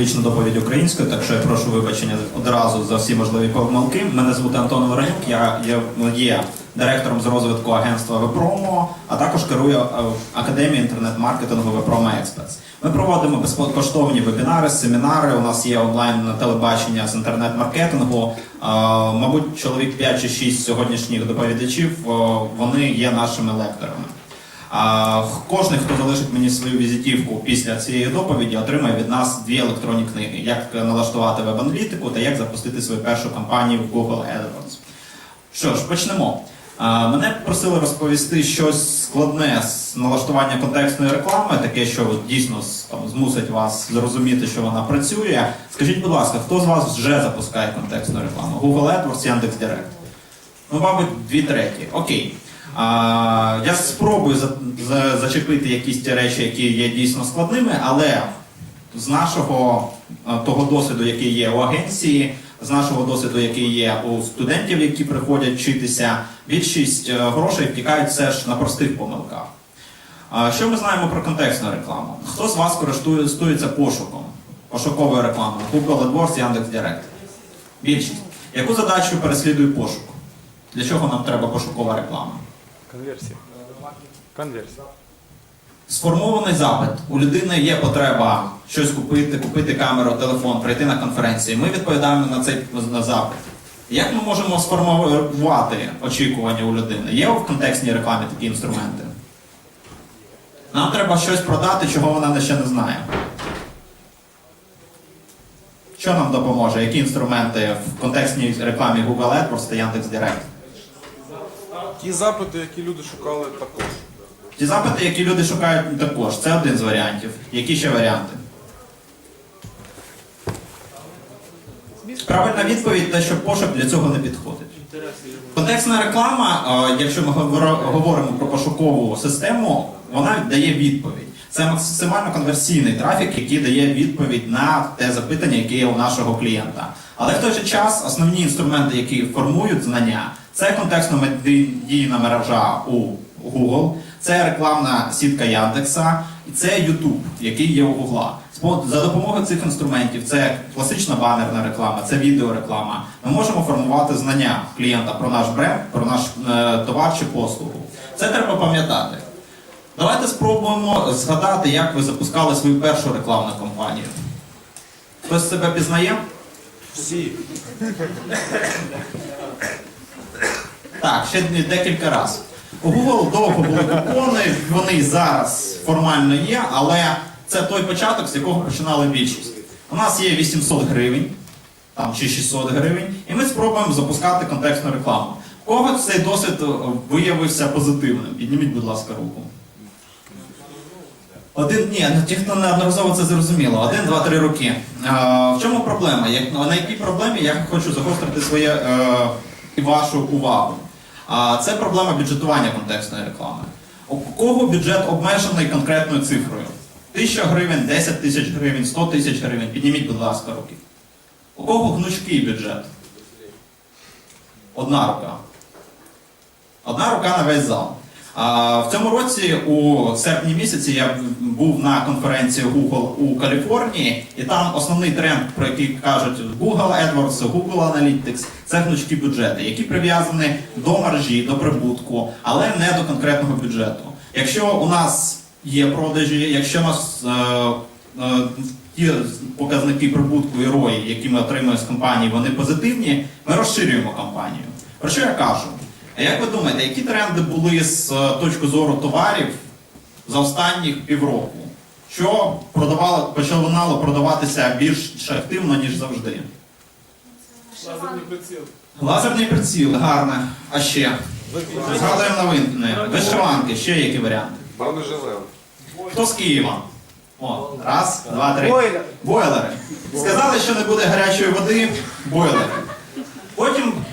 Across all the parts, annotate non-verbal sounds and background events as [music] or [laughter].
Вічна доповідь українською, так що я прошу вибачення одразу за всі можливі помилки. Мене звуть Антон Воронюк, я є, є директором з розвитку агентства Вепромо, а також керую е, Академією інтернет-маркетингу Вепромо Експертс. Ми проводимо безкоштовні вебінари, семінари. У нас є онлайн телебачення з інтернет-маркетингу. Е, Мабуть, чоловік 5 чи 6 сьогоднішніх доповідачів е, вони є нашими лекторами. А кожен, хто залишить мені свою візитівку після цієї доповіді, отримає від нас дві електронні книги: як налаштувати веб-аналітику та як запустити свою першу кампанію в Google AdWords. Що ж, почнемо. Мене просили розповісти щось складне з налаштування контекстної реклами, таке, що дійсно там, змусить вас зрозуміти, що вона працює. Скажіть, будь ласка, хто з вас вже запускає контекстну рекламу? Google AdWords, Яндекс.Директ? Ну, мабуть, дві треті. Окей. Я спробую за, за, зачепити якісь ті речі, які є дійсно складними, але з нашого того досвіду, який є у агенції, з нашого досвіду, який є у студентів, які приходять вчитися, більшість е, грошей втікають все ж на простих помилках. Що ми знаємо про контекстну рекламу? Хто з вас користується пошуком, пошуковою рекламою? Google AdWords, Яндекс.Директ? Більшість. Яку задачу переслідує пошук? Для чого нам треба пошукова реклама? Конверсія. Конверсія. Сформований запит. У людини є потреба щось купити, купити камеру, телефон, прийти на конференцію. Ми відповідаємо на цей на запит. Як ми можемо сформувати очікування у людини? Є в контекстній рекламі такі інструменти? Нам треба щось продати, чого вона ще не знає. Що нам допоможе? Які інструменти в контекстній рекламі Google AdWords та Яндекс.Директ? Ті запити, які люди шукали також. Ті запити, які люди шукають також, це один з варіантів. Які ще варіанти? Правильна відповідь те, що пошук для цього не підходить. Контекстна реклама, е, якщо ми говоримо про пошукову систему, вона дає відповідь. Це максимально конверсійний трафік, який дає відповідь на те запитання, яке є у нашого клієнта. Але в той же час основні інструменти, які формують знання, це контекстно-медійна мережа у Google, це рекламна сітка Яндекса і це YouTube, який є у Google. За допомогою цих інструментів це класична банерна реклама, це відеореклама. Ми можемо формувати знання клієнта про наш бренд, про наш е, товар чи послугу. Це треба пам'ятати. Давайте спробуємо згадати, як ви запускали свою першу рекламну кампанію. Хтось себе пізнає? Всі. [laughs] Так, ще декілька разів. У Google довго були купони, вони зараз формально є, але це той початок, з якого починали більшість. У нас є 800 гривень, там чи 600 гривень, і ми спробуємо запускати контекстну рекламу. У кого цей досвід е, виявився позитивним? Підніміть, будь ласка, руку. Один, ні, ну, ті, хто неодноразово це зрозуміло. Один, два, три роки. А, в чому проблема? Як, на якій проблемі я хочу загострити своє е, і вашу увагу? А, це проблема бюджетування контекстної реклами. У кого бюджет обмежений конкретною цифрою? Тисяча гривень, 10 тисяч гривень, 100 тисяч гривень. Підніміть, будь ласка, руки. У кого гнучкий бюджет? Одна рука. Одна рука на весь зал. В цьому році, у серпні місяці, я був на конференції Google у Каліфорнії, і там основний тренд, про який кажуть Google AdWords, Google Analytics, це гнучкі бюджети, які прив'язані до маржі, до прибутку, але не до конкретного бюджету. Якщо у нас є продажі, якщо у нас е, е, ті показники прибутку і рої, які ми отримуємо з компанії, вони позитивні, ми розширюємо компанію. Про що я кажу? А як ви думаєте, які тренди були з е, точки зору товарів за останніх півроку? Що продавало, починало продаватися більш активно, ніж завжди? Лазерний приціл. Лазерний приціл, гарне. А ще? Згадуємо новини. Вишиванки, ще які варіанти? Бронежилет. Хто з Києва? О, раз, два, три. Бойлер. Бойлери. Сказали, що не буде гарячої води, бойлери.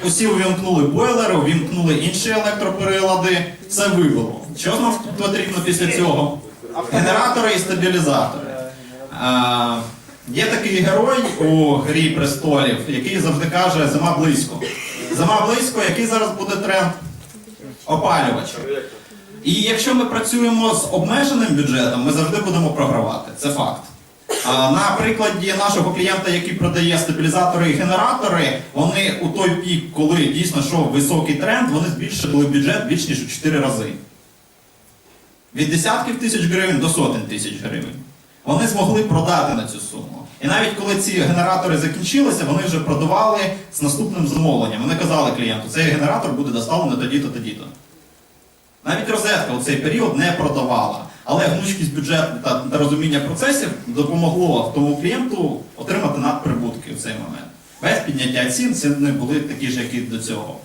Усі увімкнули бойлери, увімкнули інші електроприлади, все вибило. Що нам потрібно після цього? Генератори і стабілізатори. А, є такий герой у Грі престолів, який завжди каже зима близько. Зима близько, який зараз буде тренд? Опалювач. І якщо ми працюємо з обмеженим бюджетом, ми завжди будемо програвати. Це факт. На прикладі нашого клієнта, який продає стабілізатори і генератори, вони у той пік, коли дійсно йшов високий тренд, вони збільшили бюджет більш ніж у 4 рази. Від десятків тисяч гривень до сотень тисяч гривень. Вони змогли продати на цю суму. І навіть коли ці генератори закінчилися, вони вже продавали з наступним замовленням. Вони казали клієнту, цей генератор буде доставлений тоді-то, тоді-то. Навіть розетка у цей період не продавала. Але гнучкість бюджету та, розуміння процесів допомогло тому клієнту отримати надприбутки в цей момент. Без підняття цін ціни були такі ж, як і до цього.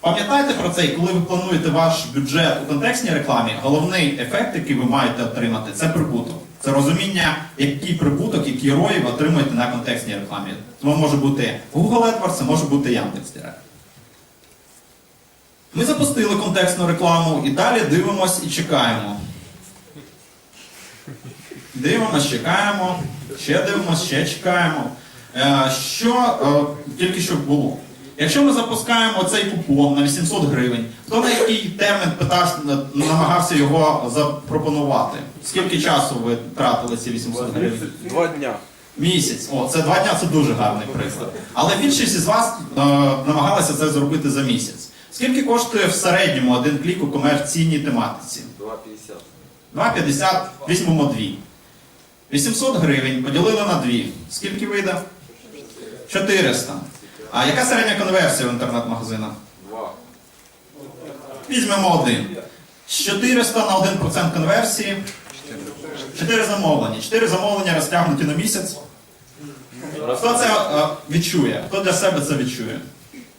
Пам'ятайте про це, і коли ви плануєте ваш бюджет у контекстній рекламі, головний ефект, який ви маєте отримати, це прибуток. Це розуміння, який прибуток, які рої ви отримуєте на контекстній рекламі. Це може бути Google AdWords, це може бути Яндекс.Директ. Ми запустили контекстну рекламу і далі дивимось і чекаємо. Дивимось, чекаємо, ще дивимось, ще чекаємо. Е, Що е, тільки що було? Якщо ми запускаємо цей купон на 800 гривень, то на який термін питав, намагався його запропонувати? Скільки часу ви тратили ці 800 гривень? Два дня. Місяць. О, це два дня, це дуже гарний приклад. Але більшість із вас е, намагалися це зробити за місяць. Скільки коштує в середньому один клік у комерційній тематиці? 2,50. 2,50, візьмемо 2. 800 гривень поділили на 2. Скільки вийде? 400. А яка середня конверсія в інтернет-магазинах? 2. Візьмемо один. З 400 на 1% конверсії. 4 замовлення. 4 замовлення розтягнуті на місяць. Хто це е, відчує? Хто для себе це відчує?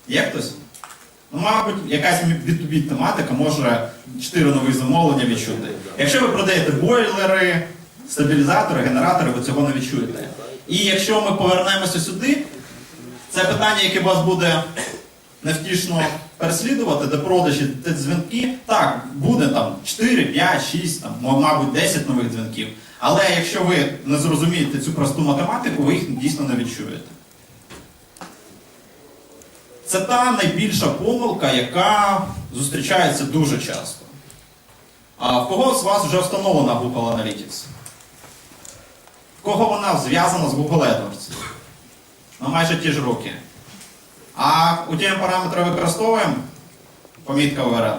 Є хтось? Ну, мабуть, якась B2B тематика може 4 нові замовлення відчути. Якщо ви продаєте бойлери, стабілізатори, генератори, ви цього не відчуєте. І якщо ми повернемося сюди, це питання, яке вас буде невтішно переслідувати, де продажі, де дзвінки, так, буде там 4, 5, 6, там, мабуть, 10 нових дзвінків. Але якщо ви не зрозумієте цю просту математику, ви їх дійсно не відчуєте. Це та найбільша помилка, яка зустрічається дуже часто. А в кого з вас вже встановлена Google Analytics? В кого вона зв'язана з Google AdWords? Ну, майже ті ж руки. А у ті параметри використовуємо помітка URL.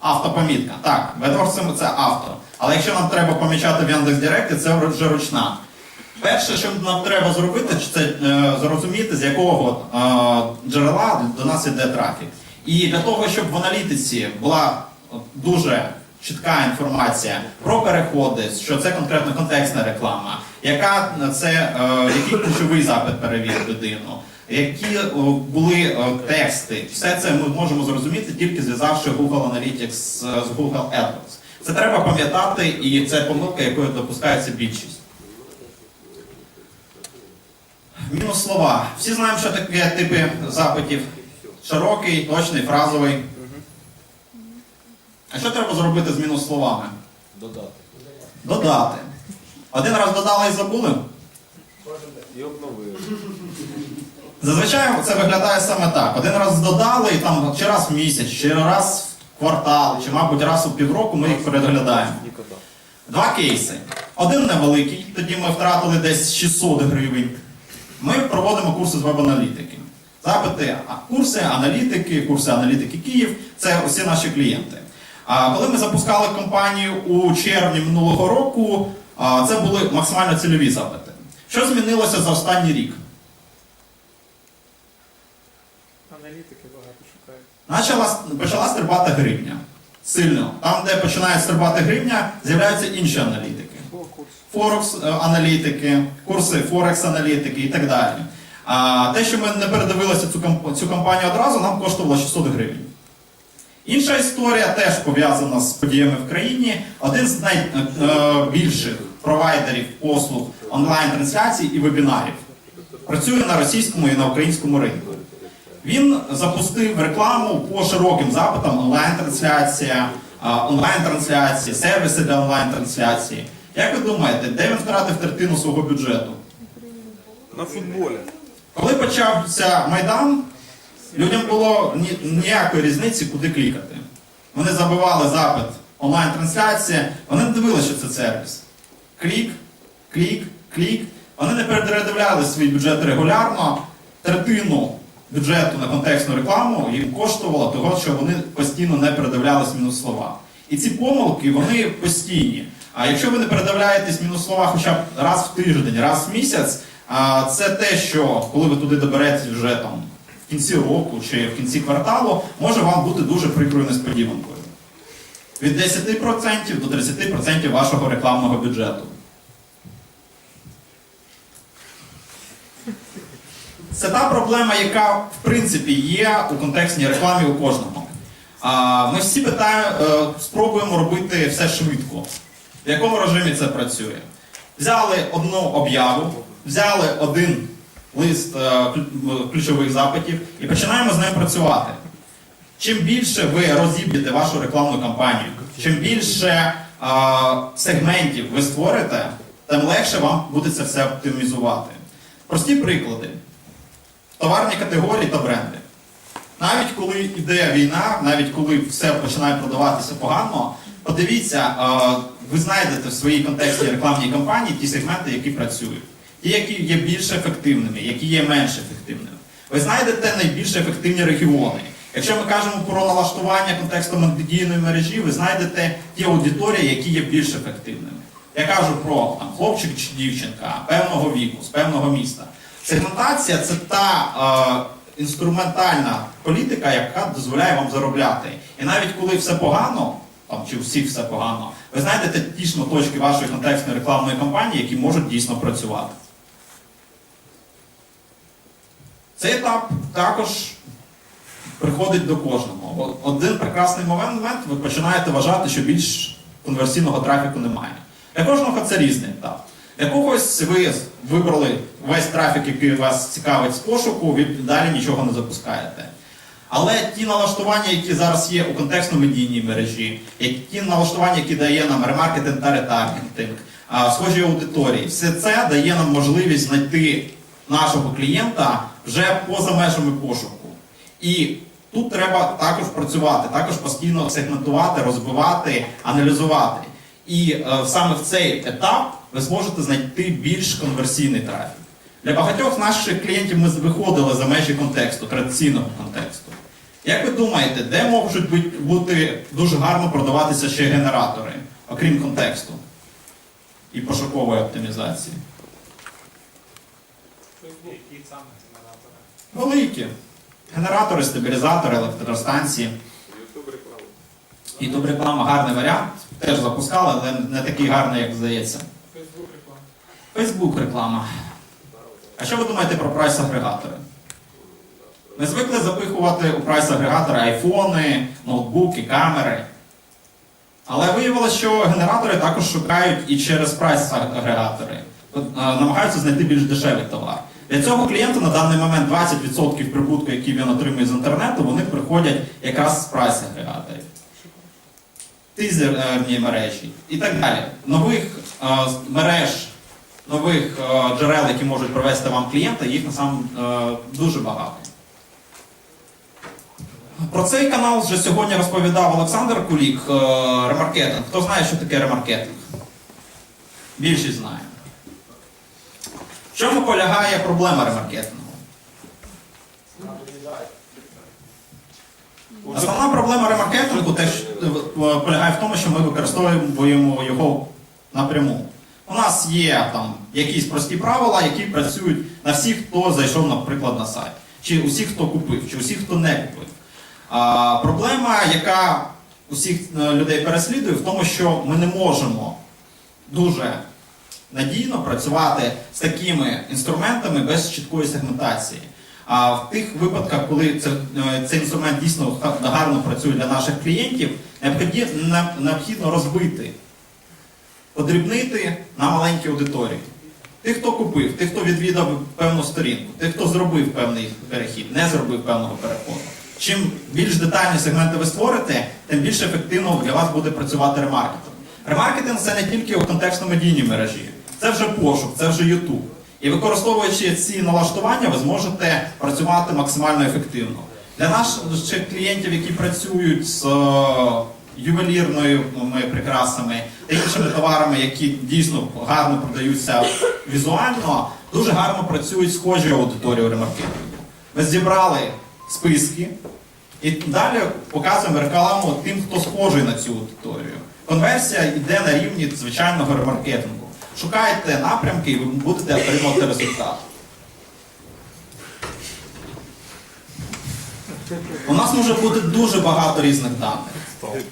Автопомітка. Так, в AdWords це авто. Але якщо нам треба помічати в Яндекс.Директі, це вже ручна. Перше, що нам треба зробити, це е, зрозуміти, з якого е, джерела до нас йде трафік. І для того, щоб в аналітиці була дуже чітка інформація про переходи, що це конкретно контекстна реклама, яка це, е, який ключовий запит перевів людину, які були тексти, все це ми можемо зрозуміти тільки зв'язавши Google Analytics з Google AdWords. Це треба пам'ятати, і це помилка, якою допускається більшість. Мінус слова. Всі знаємо, що таке типи запитів. Широкий, точний, фразовий. А що треба зробити з мінус словами? Додати. Додати. Один раз додали і забули. І обновили. Зазвичай це виглядає саме так. Один раз додали, і там чи раз в місяць, чи раз в квартал, чи, мабуть, раз у півроку ми їх переглядаємо. Два кейси. Один невеликий, тоді ми втратили десь 600 гривень. Ми проводимо курси з веб-аналітики. Запити, курси аналітики, курси аналітики Київ це усі наші клієнти. А коли ми запускали компанію у червні минулого року, це були максимально цільові запити. Що змінилося за останній рік? Аналітики багато шукають. Почала, почала стрибати гривня. Сильно. Там, де починає стрибати гривня, з'являються інші аналітики. Форекс е, курси Форекс аналітики і так далі. А те, що ми не передивилися цю, цю компанію одразу, нам коштувало 600 гривень. Інша історія теж пов'язана з подіями в країні. Один з найбільших провайдерів послуг онлайн-трансляцій і вебінарів працює на російському і на українському ринку. Він запустив рекламу по широким запитам онлайн-трансляція, онлайн-трансляції, сервіси для онлайн-трансляції. Як ви думаєте, де він втратив третину свого бюджету? На футболі. Коли почався Майдан, людям було ні- ніякої різниці, куди клікати. Вони забивали запит онлайн-трансляція, вони не дивилися, що це сервіс. клік, клік, клік. Вони не передивляли свій бюджет регулярно. Третину бюджету на контекстну рекламу їм коштувало того, що вони постійно не передивлялись мінус слова. І ці помилки вони постійні. А якщо ви не передивляєтесь мінус слова хоча б раз в тиждень, раз в місяць, це те, що коли ви туди доберетесь вже там в кінці року чи в кінці кварталу, може вам бути дуже прикрою несподіванкою. Від 10% до 30% вашого рекламного бюджету. Це та проблема, яка в принципі є у контекстній рекламі у кожного. Ми всі питає, е, спробуємо робити все швидко. В якому режимі це працює? Взяли одну об'яву, взяли один лист е, ключових запитів і починаємо з ним працювати. Чим більше ви розіб'єте вашу рекламну кампанію, чим більше а, сегментів ви створите, тим легше вам буде це все оптимізувати. Прості приклади: товарні категорії та бренди. Навіть коли йде війна, навіть коли все починає продаватися погано, подивіться, а, ви знайдете в своїй контекстній рекламній кампанії ті сегменти, які працюють, ті, які є більш ефективними, які є менш ефективними. Ви знайдете найбільш ефективні регіони. Якщо ми кажемо про налаштування контексту медійної мережі, ви знайдете ті аудиторії, які є більш ефективними. Я кажу про там, хлопчик чи дівчинка певного віку, з певного міста. Сегментація це та е, інструментальна політика, яка дозволяє вам заробляти. І навіть коли все погано, там чи у всіх все погано, ви знайдете ті шматочки вашої контекстної рекламної кампанії, які можуть дійсно працювати. Цей етап також приходить до кожного. Один прекрасний момент ви починаєте вважати, що більш конверсійного трафіку немає. Для кожного це різний етап. Для когось ви вибрали весь трафік, який вас цікавить з пошуку, ви далі нічого не запускаєте. Але ті налаштування, які зараз є у контекстно-медійній мережі, які- ті налаштування, які дає нам ремаркетинг та ретаргетинг, схожі аудиторії, все це дає нам можливість знайти нашого клієнта вже поза межами пошуку. І тут треба також працювати, також постійно сегментувати, розбивати, аналізувати. І е, саме в цей етап ви зможете знайти більш конверсійний трафік. Для багатьох наших клієнтів ми виходили за межі контексту, традиційного контексту. Як ви думаєте, де можуть бути- дуже гарно продаватися ще генератори, окрім контексту і пошукової оптимізації? Які саме генератори? Великі. Генератори, стабілізатори, електростанції. Ютуб реклама. Гарний варіант. Теж запускали, але не такий гарний, як здається. Фейсбук реклама. Facebook реклама. А що ви думаєте про прайс-агрегатори? Ми звикли запихувати у прайс-агрегатори айфони, ноутбуки, камери. Але виявилося, що генератори також шукають і через прайс-агрегатори. Е, Намагаються знайти більш дешевий товар. Для цього клієнту на даний момент 20% прибутку, який він отримує з інтернету, вони приходять якраз з прайс-агрегаторів. Тизерні мережі і так далі. Нових е, мереж, нових е, джерел, які можуть привести вам клієнта, їх насам е, дуже багато. Про цей канал вже сьогодні розповідав Олександр Кулік, е, ремаркетинг. Хто знає, що таке ремаркетинг? Більшість знає. В чому полягає проблема ремаркетингу? Основна проблема ремаркетингу теж е, полягає в тому, що ми використовуємо його напряму. У нас є там якісь прості правила, які працюють на всіх, хто зайшов, наприклад, на сайт, чи усіх, хто купив, чи усіх, хто не купив. Проблема, яка усіх е, людей переслідує, в тому, що ми не можемо дуже надійно працювати з такими інструментами без чіткої сегментації. А в тих випадках, коли е, цей інструмент дійсно гарно працює для наших клієнтів, необхідно розбити, подрібнити на маленькі аудиторії. Тих, хто купив, тих, хто відвідав певну сторінку, тих, хто зробив певний перехід, не зробив певного переходу. Чим більш детальні сегменти ви створите, тим більш ефективно для вас буде працювати ремаркетинг. Ремаркетинг це не тільки у контекстно-медійній мережі, це вже пошук, це вже YouTube. І використовуючи ці налаштування, ви зможете працювати максимально ефективно. Для наших клієнтів, які працюють з е, ювелірними прикрасами та іншими товарами, які дійсно гарно продаються візуально, дуже гарно працюють схожі аудиторії ремаркетингу. Ми зібрали списки і далі показуємо рекламу тим, хто схожий на цю аудиторію. Конверсія йде на рівні звичайного ремаркетингу. Шукайте напрямки і ви будете отримувати результат. У нас може бути дуже багато різних даних.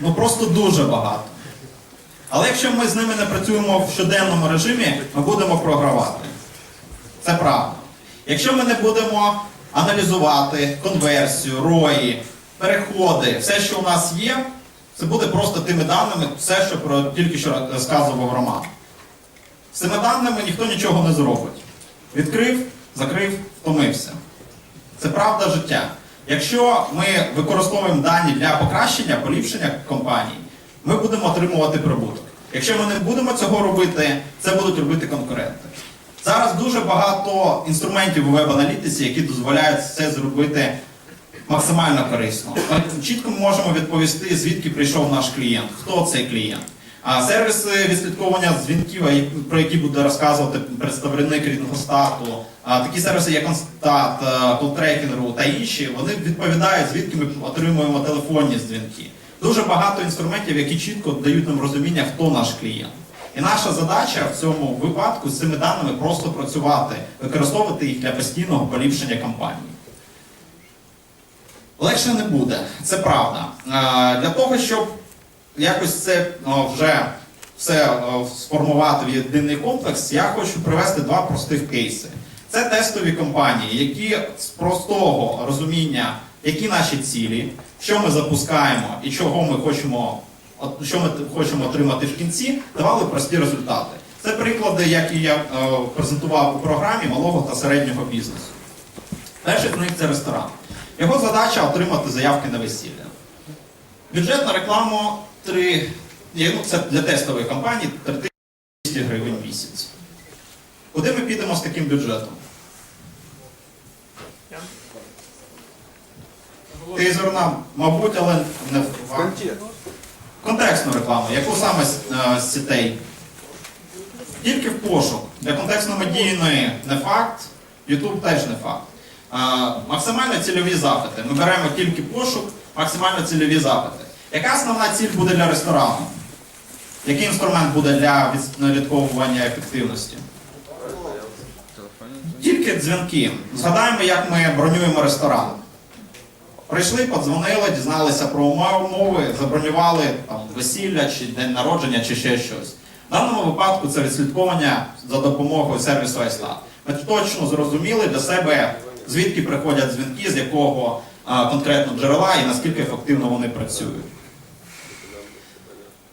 Ну просто дуже багато. Але якщо ми з ними не працюємо в щоденному режимі, ми будемо програвати. Це правда. Якщо ми не будемо аналізувати конверсію, рої, переходи, все, що у нас є, це буде просто тими даними, все, що про тільки що розказував Роман. З цими даними ніхто нічого не зробить. Відкрив, закрив, втомився. Це правда життя. Якщо ми використовуємо дані для покращення, поліпшення компаній, ми будемо отримувати прибуток. Якщо ми не будемо цього робити, це будуть робити конкуренти. Зараз дуже багато інструментів у веб-аналітиці, які дозволяють це зробити максимально корисно. Ми чітко можемо відповісти, звідки прийшов наш клієнт, хто цей клієнт. А сервіси відслідковування дзвінків, про які буде розказувати представник Рінгостату, такі сервіси, як Констат, Колтрекінгу та інші, вони відповідають, звідки ми отримуємо телефонні дзвінки. Дуже багато інструментів, які чітко дають нам розуміння, хто наш клієнт. І наша задача в цьому випадку з цими даними просто працювати, використовувати їх для постійного поліпшення кампанії. Легше не буде, це правда. Е, Для того, щоб якось це вже все сформувати в єдиний комплекс, я хочу привести два простих кейси. Це тестові компанії, які з простого розуміння, які наші цілі, що ми запускаємо і чого ми хочемо, що ми хочемо отримати в кінці, давали прості результати. Це приклади, які я е, презентував у програмі малого та середнього бізнесу. Перший з них це ресторан. Його задача отримати заявки на весілля. Бюджет на рекламу 3, ну це для тестової кампанії 3200 гривень в місяць. Куди ми підемо з таким бюджетом? Тизер нам, мабуть, але не в Контекст. Контекстну рекламу. Яку саме з, е, сітей? Тільки в пошук. Для контекстно-медійної не факт, YouTube теж не факт. Максимально цільові запити. Ми беремо тільки пошук, максимально цільові запити. Яка основна ціль буде для ресторану? Який інструмент буде для відслідковування ефективності? Тільки дзвінки. Згадаємо, як ми бронюємо ресторан. Прийшли, подзвонили, дізналися про умови, забронювали там, весілля чи день народження, чи ще щось. В даному випадку це відслідковування за допомогою сервісу iStat. Ми точно зрозуміли для себе, звідки приходять дзвінки, з якого а, конкретно джерела і наскільки ефективно вони працюють.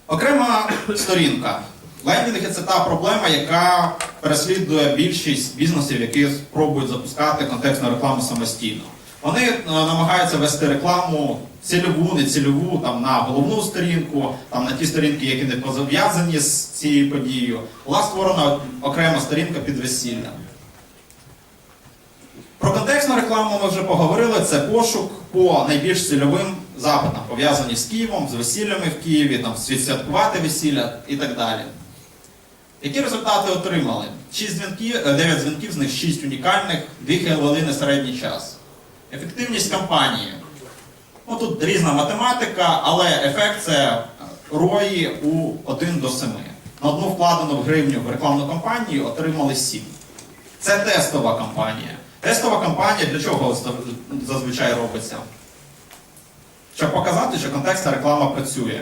Окрема сторінка. Лендінги це та проблема, яка переслідує більшість бізнесів, які спробують запускати контекстну рекламу самостійно. Вони е, намагаються вести рекламу цільову, нецільову, там на головну сторінку, там на ті сторінки, які не пов'язані з цією подією. Була створена окрема сторінка під весіллям. Про контекстну рекламу ми вже поговорили. Це пошук по найбільш цільовим запитам, пов'язані з Києвом, з весіллями в Києві, там святкувати весілля і так далі. Які результати отримали? 6 дзвінків, 9 дзвінків, з них 6 унікальних, 2 хвилини середній час. Ефективність кампанії. Ну, тут різна математика, але ефект це рої у 1 до 7. На одну вкладену в гривню в рекламну кампанію отримали 7. Це тестова кампанія. Тестова кампанія для чого зазвичай робиться? Щоб показати, що контекстна реклама працює,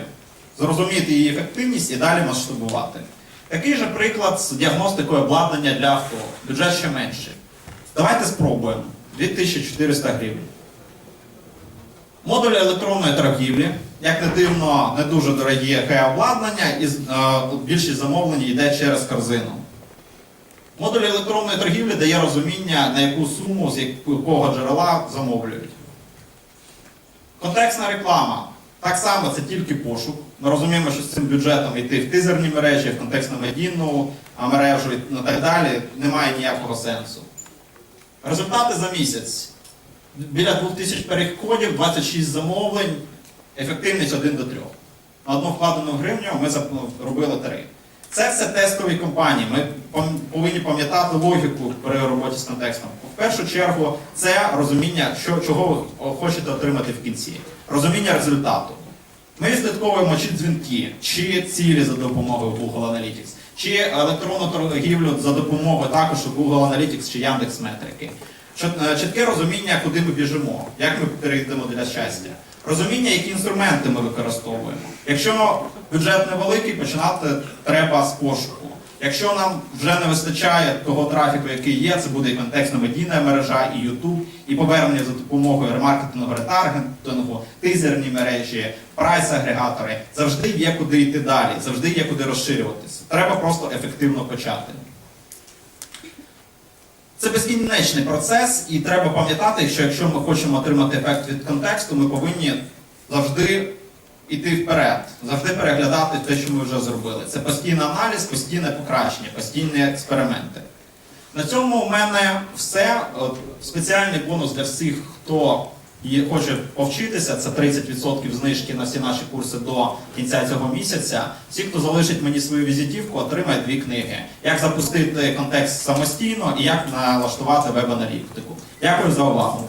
зрозуміти її ефективність і далі масштабувати. Такий же приклад з діагностикою обладнання для авто. Бюджет ще менший. Давайте спробуємо. 2400 гривень. Модулі електронної торгівлі, як не дивно, не дуже дорогі обладнання, і більшість замовлень йде через корзину. Модуль електронної торгівлі дає розуміння, на яку суму, з якого джерела замовлюють. Контекстна реклама. Так само це тільки пошук. Ми розуміємо, що з цим бюджетом йти в тизерні мережі, в контекстно-медійну мережу і так далі немає ніякого сенсу. Результати за місяць. Біля 2000 переходів, 26 замовлень, ефективність 1 до 3. На одну вкладену гривню ми робили 3. Це все тестові компанії. Ми повинні пам'ятати логіку при роботі з контекстом. В першу чергу, це розуміння, що, чого ви хочете отримати в кінці, розуміння результату. Ми відслідковуємо чи дзвінки, чи цілі за допомогою Google Analytics, чи електронну торгівлю за допомогою також Google Analytics чи Яндекс Метрики. Е, Чітке розуміння, куди ми біжимо, як ми перейдемо для щастя. Розуміння, які інструменти ми використовуємо. Якщо бюджет невеликий, починати треба з пошуку. Якщо нам вже не вистачає того трафіку, який є, це буде і контекстно-медійна мережа, і YouTube, і повернення за допомогою ремаркетингу, ретаргетингу, тизерні мережі, прайс-агрегатори. Завжди є куди йти далі, завжди є куди розширюватися. Треба просто ефективно почати. Це безкінечний процес, і треба пам'ятати, що якщо ми хочемо отримати ефект від контексту, ми повинні завжди йти вперед, завжди переглядати те, що ми вже зробили. Це постійний аналіз, постійне покращення, постійні експерименти. На цьому у мене все. От, Спеціальний бонус для всіх, хто хоче повчитися, це 30% знижки на всі наші курси до кінця цього місяця. Всі, хто залишить мені свою візитівку, отримає дві книги: як запустити контекст самостійно і як налаштувати веб-аналітику. Дякую за увагу.